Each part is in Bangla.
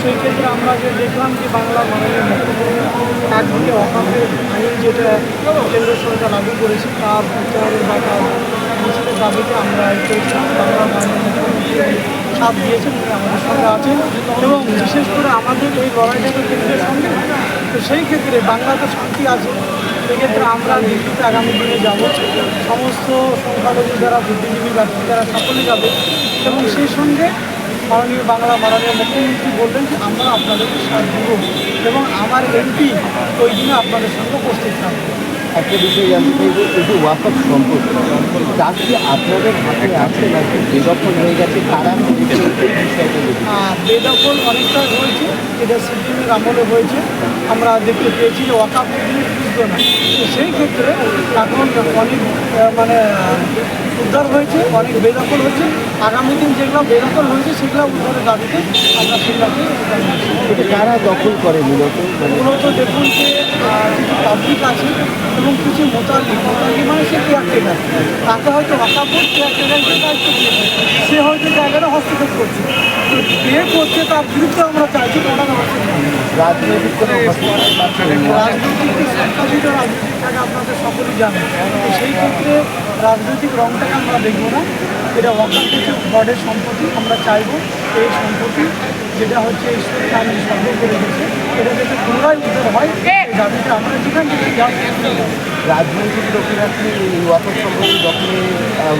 সেই ক্ষেত্রে আমরা যে দেখলাম যে বাংলা মুখ্যমন্ত্রী একদিকে অকামের আইন যেটা কেন্দ্র সরকার লাগু করেছে, তার প্রত্যাহারের বা তার মিছিলের দাবিতে আমরা করেছিলাম বাংলা মুখ্যমন্ত্রী সাথ দিয়েছেন আমাদের সঙ্গে আছেন এবং বিশেষ করে আমাদের এই লড়াইটা কেন্দ্রের সঙ্গে তো সেই ক্ষেত্রে বাংলাতে শান্তি আছে। সেক্ষেত্রে আমরা দিল্লিতে আগামী দিনে যাব। সমস্ত সংখ্যালঘু যারা, বুদ্ধিজীবী ব্যক্তি যারা সকলে যাবে এবং সেই সঙ্গে মাননীয় বাংলা মাননীয় মুখ্যমন্ত্রী বললেন যে আমরা আপনাদেরকে সাথ দেব এবং আমার এমপি ওই দিনে আপনাদের সঙ্গে উপস্থিত থাকবে। একটা বিষয় জানতে চাইব এই যে ওয়াকফ সম্পর্ক তার কি আপনাদের হাতে আছে নাকি বেদখল হয়ে গেছে তারা বেদখল অনেকটা হয়েছে এটা সিপিএমের আমলে হয়েছে। আমরা দেখতে পেয়েছি যে ওয়াকাপ দিনে বুঝতো না। তো সেই ক্ষেত্রে এখন অনেক মানে উদ্ধার হয়েছে অনেক বেদখল হয়েছে। আগামী দিন যেগুলো বেদখল হয়েছে সেগুলো উদ্ধারের দাবিতে আমরা সেগুলোকে এটা কারা দখল করে মূলত? মানে মূলত দেখুন যে কিছু পাবলিক আছে এবং কিছু মোতালি মোতালি মানে সে কেয়ারটেকার তাকে হয়তো ওয়াকাপ কেয়ারটেকার হিসেবে দায়িত্ব দিয়েছে সে হয়তো জায়গাটা হস্তক্ষেপ করছে। কে করছে তার বিরুদ্ধে আমরা চাইছি নেওয়া। রাজনৈতিক। রাজনৈতিক রাজনৈতিক থাকে আপনাদের সকলেই জানেন। সেই ক্ষেত্রে রাজনৈতিক রংটাকে আমরা দেখব না? এটা কিছু বর্ডের সম্পত্তি আমরা চাইব। এই সম্পত্তি যেটা হচ্ছে ঈশ্বর আইন সর্ব করে গেছে এটা যাতে পুনরায় উদ্ধার হয় দাবিতে আমরা যেখান থেকে রাজনৈতিক লোকেরা কি ওয়াকফ সম্পত্তি দখলে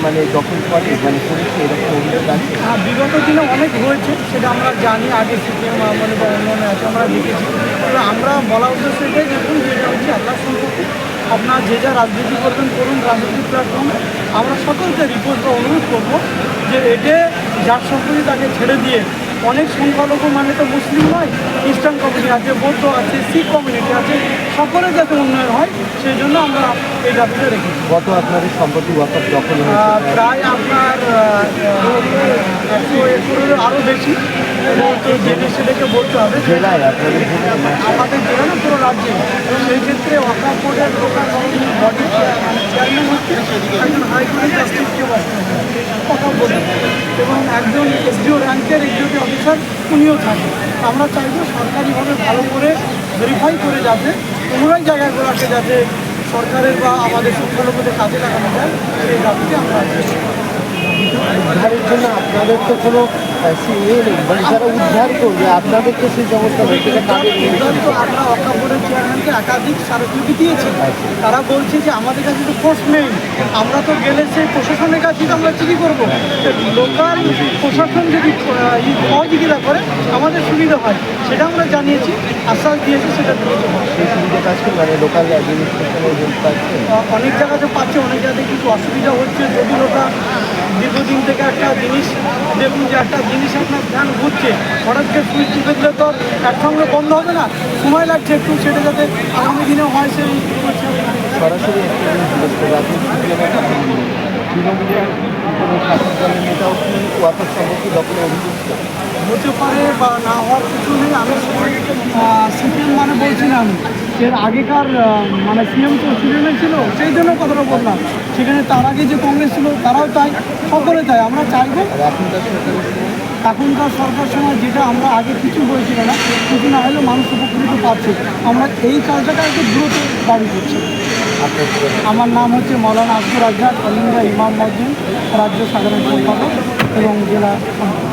মানে দখল করে মানে করেছে এরকম অভিযোগ আছে? হ্যাঁ বিগত দিনে অনেক হয়েছে সেটা আমরা জানি আগে সিপিএম আমলে বা অন্যান্য আছে আমরা দেখেছি। আমরা বলা উদ্দেশ্য এটাই দেখুন যে এটা হচ্ছে আল্লাহ সম্পত্তি। আপনার যে যা রাজনীতি করবেন করুন, রাজনৈতিক প্ল্যাটফর্মে আমরা সকলকে রিপোর্ট অনুরোধ করব যে এটে যার সম্পত্তি তাকে ছেড়ে দিয়ে অনেক সংখ্যালঘু মানে তো মুসলিম নয় খ্রিস্টান কমিউনিটি আছে বৌদ্ধ আছে শিখ কমিউনিটি আছে সকলের যাতে উন্নয়ন হয় সেই জন্য আমরা এই দাবিটা রেখেছি। কত আপনাদের সম্পত্তি ওয়াকফ দখল প্রায় আপনার একশো একরের আরও বেশি জেনে সেটাকে বলতে হবে জেলায় আপনাদের আমাদের জেলা না পুরো রাজ্যে সেই ক্ষেত্রে লোকাল বডি চেয়ারম্যান একজন হাইকোর্টের জাস্টিসকে কথা বলে এবং একজন এসডিও র্যাঙ্কের এসডিওটি অফিসার উনিও থাকেন আমরা চাইব সরকারিভাবে ভালো করে ভেরিফাই করে যাতে পুনরায় জায়গাগুলোকে যাতে সরকারের বা আমাদের সংখ্যালঘুদের কাজে লাগানো যায় সেই দাবিতে আমরা আছি। উদ্ধারের জন্য আপনাদের তো কোনো ইয়ে নেই মানে যারা উদ্ধার করবে আপনাদের তো সেই ব্যবস্থা নেই সেটা কাদের তো আমরা অক্কা বোর্ডের চেয়ারম্যানকে একাধিক স্মারকলিপি দিয়েছি। তারা বলছে যে আমাদের কাছে তো ফোর্স নেই। আমরা তো গেলে সেই প্রশাসনের কাছে তো আমরা চিঠি করব। লোকাল প্রশাসন যদি সহযোগিতা করে আমাদের সুবিধা হয়। সেটা আমরা জানিয়েছি আশ্বাস দিয়েছি সেটা মানে লোকাল অনেক জায়গাতে পাচ্ছে অনেক জায়গাতে কিছু অসুবিধা হচ্ছে। যদি ওটা দীর্ঘদিন থেকে একটা জিনিস, দেখুন যে একটা জিনিস আপনার ধ্যান ঘুরছে, হঠাৎ করে সুইচ টিপে দিলে তো একসঙ্গে বন্ধ হবে না? সময় লাগছে একটু সেটা যাতে আগামী দিনে হয় সেই সরাসরি আপনি তৃণমূলের পারে বা না হওয়ার কিছু নেই। আমি সিপিএম মানে বলছিলাম এর আগেকার মানে সিএম তো সিপিএমে ছিল, সেই জন্য কথাটা বললাম। সেখানে তার আগে যে কংগ্রেস ছিল, তারাও তাই, সকলে তাই। আমরা চাইব এখনকার সরকার সময় যেটা আমরা আগে কিছু হয়েছিল না, কিছু না হলেও মানুষ উপকৃত পাচ্ছে আমরা এই কাজটাকে একটু দ্রুত দাবি করছি? আমার নাম হচ্ছে মৌলানা আব্দুর রাজ্জাক কলিঙ্গা ইমাম মসজিদ, রাজ্য সাধারণ সম্পাদক এবং জেলা সম্পাদক